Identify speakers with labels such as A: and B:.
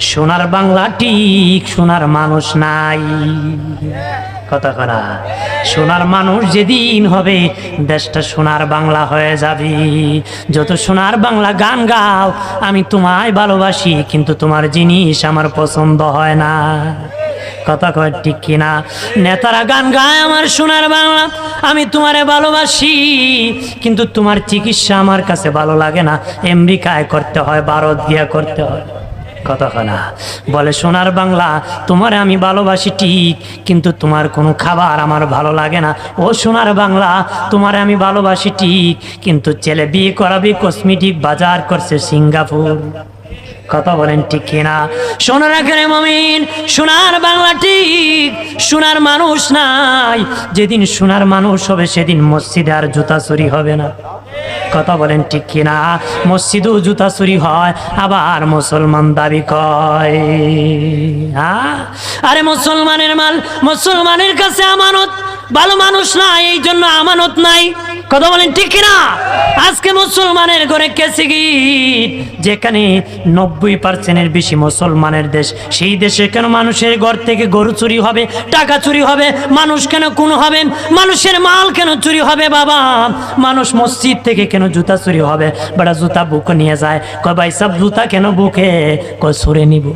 A: সোনার বাংলা ঠিক, সোনার মানুষ নাই। কথা করা। সোনার মানুষ যেদিন হবে, দেশটা সোনার বাংলা হয়ে যাবে। যত সোনার বাংলা গান গাও, আমি তোমায় ভালোবাসি, কিন্তু তোমার জিনিস আমার পছন্দ হয় না। কথা কয় ঠিক কিনা? নেতারা গান গায়, আমার সোনার বাংলা আমি তোমারে ভালোবাসি, কিন্তু তোমার চিকিৎসা আমার কাছে ভালো লাগে না। আমেরিকায় করতে হয়, ভারত গিয়া করতে হয়। কতক্ষণা বলে, সোনার বাংলা, তোমারে আমি ভালোবাসি ঠিক, কিন্তু তোমার কোনো খাবার আমার ভালো লাগে না। ও সোনার বাংলা, তোমারে আমি ভালোবাসি ঠিক, কিন্তু ছেলে বিয়ে করাবি কসমেটিক বাজার করছে সিঙ্গাপুর। কথা বলেন ঠিক কিনা? সোনার আখেরে মমিন, সোনার বাংলা ঠিক, সোনার মানুষ নাই। যেদিন সোনার মানুষ হবে, সেদিন মসজিদে আর জুতা চুরি হবে না। কথা বলেন ঠিক কিনা? মসজিদও জুতা চুরি হয়, আবার মুসলমান দাবি কয়। হ্যাঁ? আরে মুসলমানের মাল, মুসলমানের কাছে আমানত। ভালো মানুষ নাই এই জন্য আমানত নাই। কথা বলেন, ঠিক কিনা? আজকে মুসলমানের ঘরে কেসে গিট যেখানে নব্বই পার্সেন্টের বেশি মুসলমানের দেশ, সেই দেশে কেন মানুষের ঘর থেকে গরু চুরি হবে, টাকা চুরি হবে, মানুষ কেন কোন হবে, মানুষের মাল কেন চুরি হবে বাবা? মানুষ মসজিদ থেকে কেন জুতা চুরি হবে? বেড়া জুতা বুকে নিয়ে যায়, কয় ভাই সব জুতা কেন বুকে? কয়, সরে নিব।